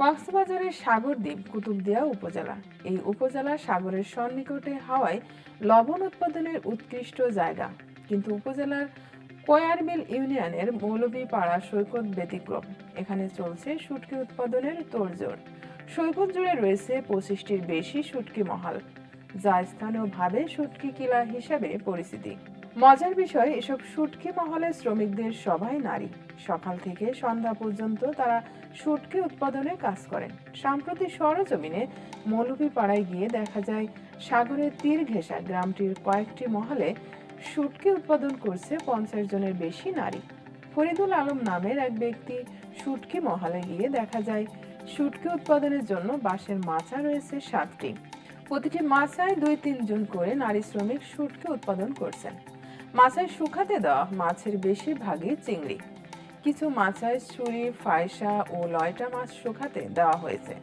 কক্সবাজারের সাগরদ্বীপ কুতুবদিয়া উপজেলা। এই উপজেলা সাগরের সন্নিকটে হাওয়ায় লবণ উৎপাদনের উৎকৃষ্ট জায়গা। কিন্তু উপজেলার কয়ারবিল ইউনিয়নের মৌলভীপাড়া সৈকত ব্যতিক্রম। এখানে চলছে শুটকি উৎপাদনের তোড়জোড়। সৈকত জুড়ে রয়েছে পঁচিশটির বেশি শুটকি মহাল। যা স্থানীয়ভাবে শুটকি কিলা হিসাবে পরিচিতি। মজার বিষয়, এসব শুটকি মহলের শ্রমিকদের সবাই নারী। সকাল থেকে সন্ধ্যা পর্যন্ত তারা শুটকি উৎপাদনে কাজ করেন। সাম্প্রতিক সরজমিনে মৌলভীপাড়ায় গিয়ে দেখা যায়, সাগরের তীর ঘেঁষা গ্রামটির কয়েকটি মহলে শুটকি উৎপাদন করছে পঞ্চাশ জনের বেশি নারী। ফরিদুল আলম নামের এক ব্যক্তি শুটকি মহলে গিয়ে দেখা যায়, শুটকি উৎপাদনের জন্য বাঁশের মাচা রয়েছে সাতটি। প্রতিটি মাচায় দুই তিনজন করে নারী শ্রমিক শুটকি উৎপাদন করছেন। মাচায় শুকাতে দেওয়া মাছের বেশিরভাগই চিংড়ি। কিছু মাচায় ছুরি ফায়সা ও লয়টা মাছ শুকাতে দেওয়া হয়েছে।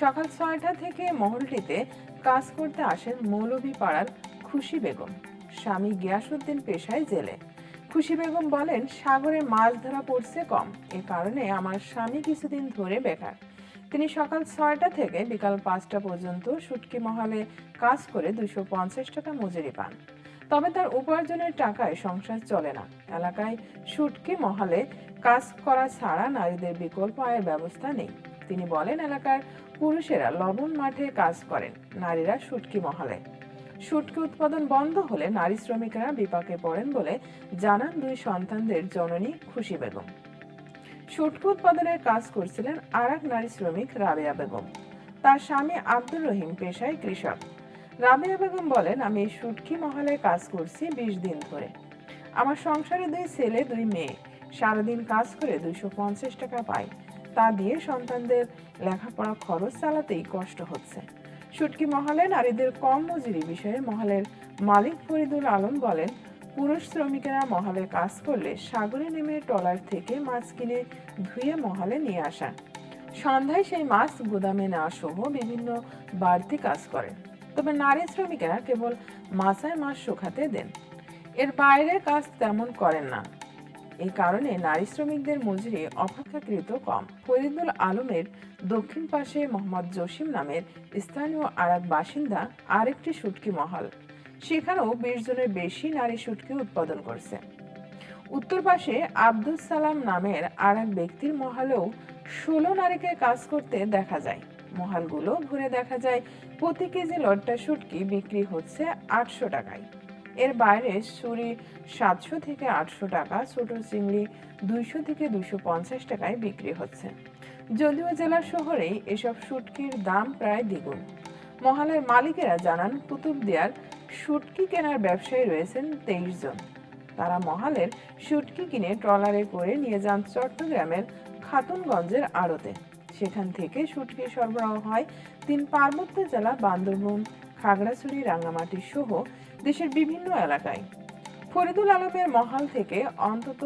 সকাল ছয়টা থেকে মহলটিতে কাজ করতে আসেন মৌলভীপাড়ার খুশি বেগম। স্বামী গিয়াসুদ্দিন পেশায় জেলে। খুশি বেগম বলেন, সাগরে মাছ ধরা পড়ছে কম। এ কারণে আমার স্বামী কিছুদিন ধরে বেকার। তিনি সকাল ছয়টা থেকে বিকাল পাঁচটা পর্যন্ত শুটকি মহলে কাজ করে দুশো পঞ্চাশ টাকা মজুরি পান। তবে তার উপার্জনের টাকায় সংসার চলে না। এলাকায় শুটকি মহলে কাজ করা ছাড়া নারীদের বিকল্প আয়ের ব্যবস্থা নেই। তিনি বলেন, এলাকার পুরুষেরা লবণ মাঠে কাজ করেন, নারীরা শুটকি মহলে। শুটকি উৎপাদন বন্ধ হলে নারী শ্রমিকেরা বিপাকে পড়েন বলে জানান দুই সন্তানদের জননী খুশি বেগম। শুটকি উৎপাদনের কাজ করছিলেন আর নারী শ্রমিক রাবেয়া বেগম। তার স্বামী আব্দুর রহিম পেশায় কৃষক। রাবেয়া বেগম বলেন, আমি এই শুটকি মহলে কাজ করছি বিশ দিন ধরে। আমার সংসারে দুই ছেলে, দুই মেয়ে। সারাদিন কাজ করে দুইশো পঞ্চাশ টাকা পাই। তা দিয়ে সন্তানদের লেখাপড়া খরচ চালাতেই কষ্ট হচ্ছে। শুটকি মহলে নারীদের কম মজুরি বিষয়ে মহলের মালিক ফরিদুল আলম বলেন, পুরুষ শ্রমিকেরা মহলে কাজ করলে সাগরে নেমে ট্রলার থেকে মাছ কিনে ধুয়ে মহলে নিয়ে আসা সন্ধ্যায় সেই মাছ গুদামে নেওয়া সহ বিভিন্ন বাড়তি কাজ করেন। তবে নারী শ্রমিকেরা কেবল মাছায় মাছ শুকাতে দেন। এর বাইরে কাজ তেমন করেন না। এই কারণে নারী শ্রমিকদের মজুরি অপেক্ষাকৃত কম। ফরিদুল আলমের দক্ষিণ পাশে মোহাম্মদ জসিম নামের স্থানীয় আর এক বাসিন্দা আরেকটি শুটকি মহল। সেখানেও বিশ জনের বেশি নারী শুটকি উৎপাদন করছে। উত্তর পাশে আব্দুল সালাম নামের আর এক ব্যক্তির মহালেও ষোলো নারীকে কাজ করতে দেখা যায়। মহালগুলো ঘুরে দেখা যায়। প্রতি কেজি লট্টা শুটকি বিক্রি হচ্ছে আটশো টাকায়। এর বাইরে ছুরি সাতশো থেকে আটশো টাকা, ছোট চিংড়ি দুইশো থেকে দুইশো পঞ্চাশ টাকায় বিক্রি হচ্ছে। যদিও জেলা শহরেই এসব শুটকির দাম প্রায় দ্বিগুণ। মহালের মালিকেরা জানান কুতুবদিয়ার শুটকি কেনার ব্যবসায়ী রয়েছেন তেইশ জন। তারা মহালের শুটকি কিনে ট্রলারে করে নিয়ে যান চট্টগ্রামের খাতুনগঞ্জের আড়তে। সেখান থেকে শুটকি সরবরাহ হয় তিন পার্বত্য জেলা, বান্দরবন, খাগড়াছড়ি, রাঙ্গামাটি সহ দেশের বিভিন্ন এলাকায়। ফরিদুল আলমের মহাল থেকে অন্তত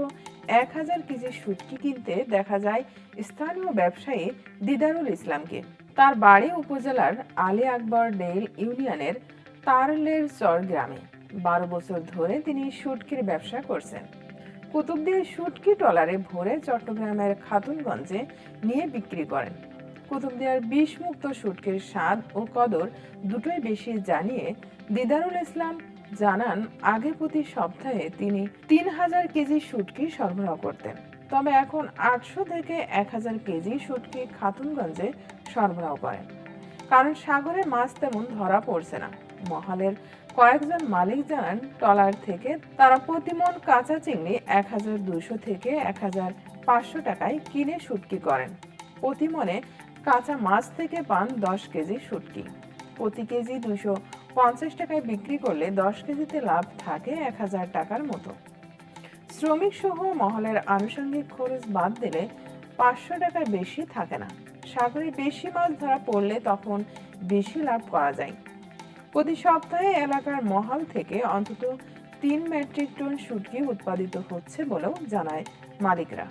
এক হাজার কেজি শুটকি কিনতে দেখা যায় স্থানীয় ব্যবসায়ী দিদারুল ইসলামকে। তার বাড়ি উপজেলার আলী আকবর ডেইল ইউনিয়নের তারলের চর গ্রামে। বারো বছর ধরে তিনি শুটকির ব্যবসা করছেন। কুতুবদিয়া শুটকি ট্রলারে ভরে চট্টগ্রামের খাতুনগঞ্জে নিয়ে বিক্রি করেন। কুতুবদিয়ার বিষমুক্ত শুটকির স্বাদ ও কদর দুটোই বেশি জানিয়ে দিদারুল ইসলাম জানান, আগে প্রতি সপ্তাহে তিনি তিন হাজার কেজি শুটকি সরবরাহ করতেন। তবে এখন আটশো থেকে এক হাজার কেজি শুটকি খাতুনগঞ্জে সরবরাহ করেন। কারণ সাগরে মাছ তেমন ধরা পড়ছে না। মহলের কয়েকজন মালিক জানান ট্রলার থেকে। তারা প্রতিমন কাঁচা চিংড়ি এক হাজার দুশো থেকে এক হাজার পাঁচশো টাকায় কিনে শুটকি করেন। প্রতিমনে কাঁচা মাছ থেকে পান দশ কেজি শুটকি। প্রতি কেজি দুশো পঞ্চাশ টাকায় বিক্রি করলে দশ কেজিতে লাভ থাকে এক হাজার টাকার মতো। শ্রমিক সহ মহলের আনুষঙ্গিক খরচ বাদ দিলে পাঁচশো টাকার বেশি থাকে না। সাগরে বেশি মাছ ধরা পড়লে তখন বেশি লাভ করা যায়। প্রতি সপ্তাহে এলাকার মহাল থেকে অন্তত তিন মেট্রিক টন সুটকি উৎপাদিত হচ্ছে বলেও জানায় মালিকরা।